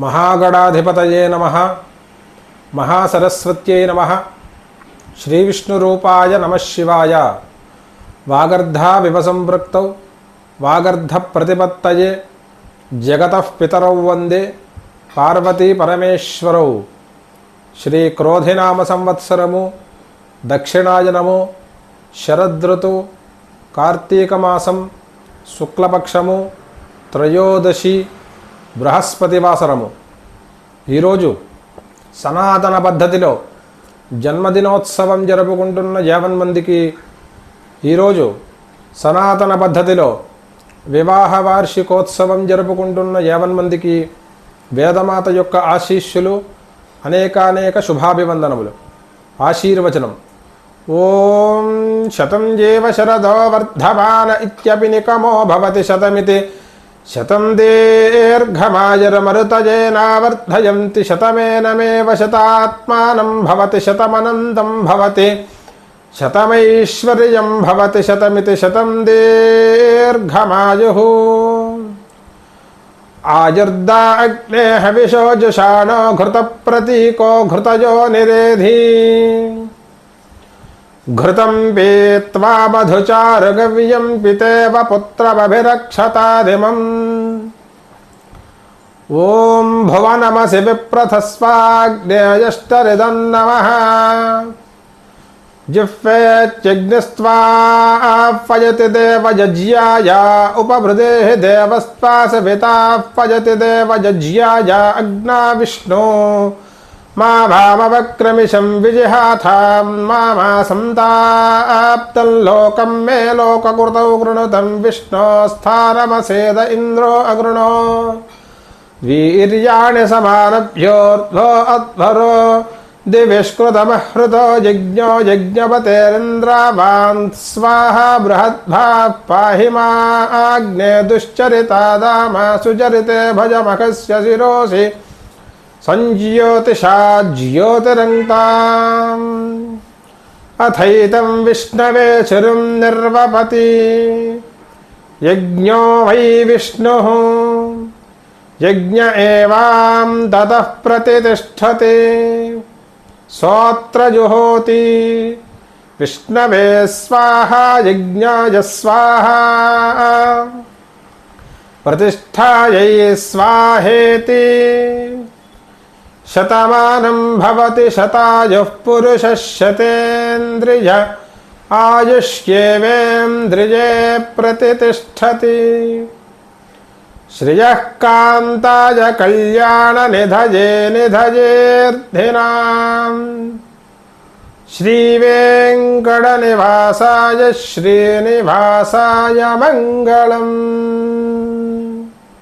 మహాగణాధిపతయే నమ మహాసరస్వత్యై నమ శ్రీవిష్ణురూపాయ నమ శివాయ. వాగర్ధావివ సంపృక్తౌ వాగర్ధ ప్రతిపత్తయే జగతః పితరౌ వందే పార్వతీ పరమేశ్వరౌ. శ్రీ క్రోధినామ సంవత్సరము దక్షిణాయనము శరదృతు కార్తీకమాసం శుక్లపక్షము త్రయోదశి బృహస్పతివాసరము. ఈరోజు సనాతన పద్ధతిలో జన్మదినోత్సవం జరుపుకుంటున్న జగన్మందికి ఈరోజు సనాతన పద్ధతిలో వివాహ వార్షికోత్సవం జరుపుకుంటున్న యేవన్మందికి వేదమాత యొక్క ఆశీస్సులు అనేకానేక శుభాభివందనములు. ఆశీర్వచనం. ఓం శతం జీవ శరదో వర్ధమాన ఇత్యపి నికమో భవతి శతమితి. शतम शतं दीर्घमायरमरुतजेनावर्धयन्ति शतमेनमेव शतात्मानं भवति, शतमनन्दं भवति, शतमैश्वर्यं भवति, शतमिति शतम दीर्घमायुः। आजर्दा अग्ने हविषो जुषाणो घृतप्रतीको घृतजो निरेधी। घृतं पीत्वा मधुचारुगव्यं पितेव पुत्रमभिरक्षतादिमम्। ॐ भुवनमसि विप्रथस्वाग्नेयष्टरिदं नमः जिह्वेत्यग्निस्त्वापयति देवयज्याय उपभृदेः देवस्त्वासविताः पयति देवयज्याय अग्ना विष्णो मा भामवक्रमिशं विजिहाथां, मा मा सन्ताप्तं लोकं मे लोककृतौ कृणुतं विष्णोस्थानमसेद इन्द्रो अगृणो वीर्याणि समानभ्योर्ध्वो अध्वरो, दिविष्कृतमहृतो यज्ञो यज्ञपतेरिन्द्रावान्, स्वाहा बृहद्भाः पाहि मा आग्ने दुश्चरिता दामा सुचरिते भजमखस्य शिरोसि। सञ्ज्योतिषा ज्योतिरङ्काम् अथैतं विष्णवे चिरुं निर्वपति। यज्ञो वै विष्णुः। यज्ञ एवां ततः प्रतितिष्ठति। सोऽत्र जुहोति विष्णवे स्वाहा, यज्ञाय स्वाहा। प्रतिष्ठायै स्वाहेति। शतमानं भवति शतायुः पुरुषः शतेन्द्रिय आयुष्येवेन्द्रिये प्रतितिष्ठति श्रियः कान्ताय कल्याणनिधये निधयेऽर्थिनाम् श्रीवेङ्कटनिवासाय श्रीनिवासाय मङ्गलम्